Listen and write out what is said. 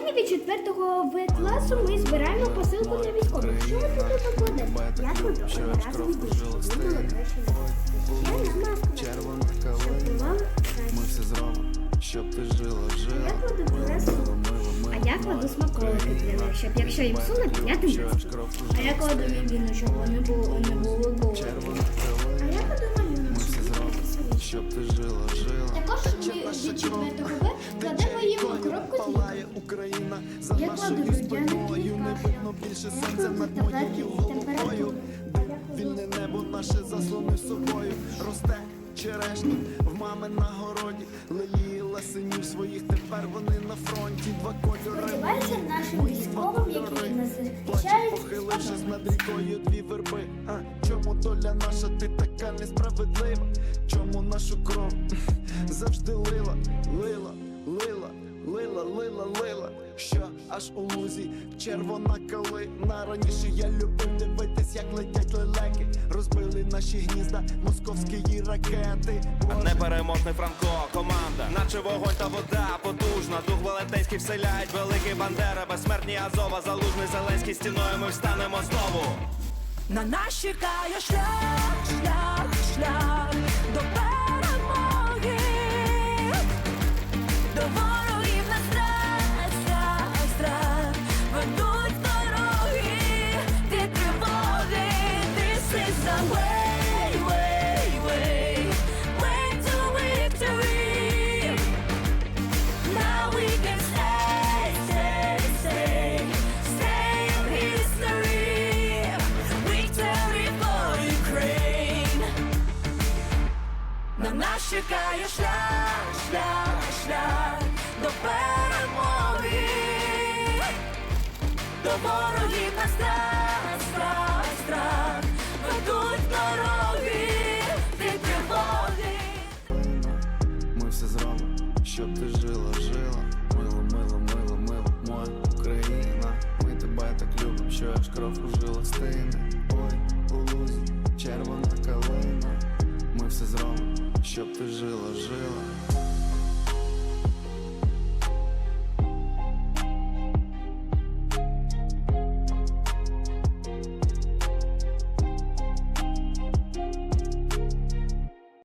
Сьогодні від 4 В класу ми збираємо посилку для військових. Що ви тут покладете? Я тут одразу відбув. Було краще. Ще на маску. Щоб калина, ми все зробимо, щоб ти жила, жила. Я кладу просто. А я кладу смаколики для них, щоб якщо їм сумно, підняти настрій. А я кладу мівіну, щоб вони було, не було. Червона А я кладу малюнок, щоб ти жила, жила. Також ми від 4 Я кладу людяний спиною не видно більше Я сонця над таблетки моєю від температури. головою. Вільне небо наше заслонив собою. Росте черешня в мами на городі. Лелії ласинів своїх, тепер вони на фронті. Два кольори. Сподіваюся нашим військовим, які нас захищають, похилившись над рікою дві верби. А чому доля наша, ти така несправедлива? Чому нашу кров завжди лила, лила, лила, лила, лила, лила? Що аж у лузі червона калина. Раніше я любив дивитись, як летять лелеки. Розбили наші гнізда московські ракети. Боже, Непереможний Франко, команда, наче вогонь та вода потужна. Дух Велетенський вселяють великі бандери, безсмертні Азова, залужний Зеленський. Стіною. Ми встанемо знову. На нас чекає шлях, шлях, шлях На нас чекає шлях, шлях, шлях до перемоги. До ворогів на страх, страх, страх ведуть дороги, ти тривоги. Ми все зробимо, щоб ти жила, жила. Мило, мило, мило, мило, моя Україна. Ми тебе так любимо, що аж кров у жилах стине. Ой, у лузі, червона калина. Ми все зробимо, щоб ти жила, жила.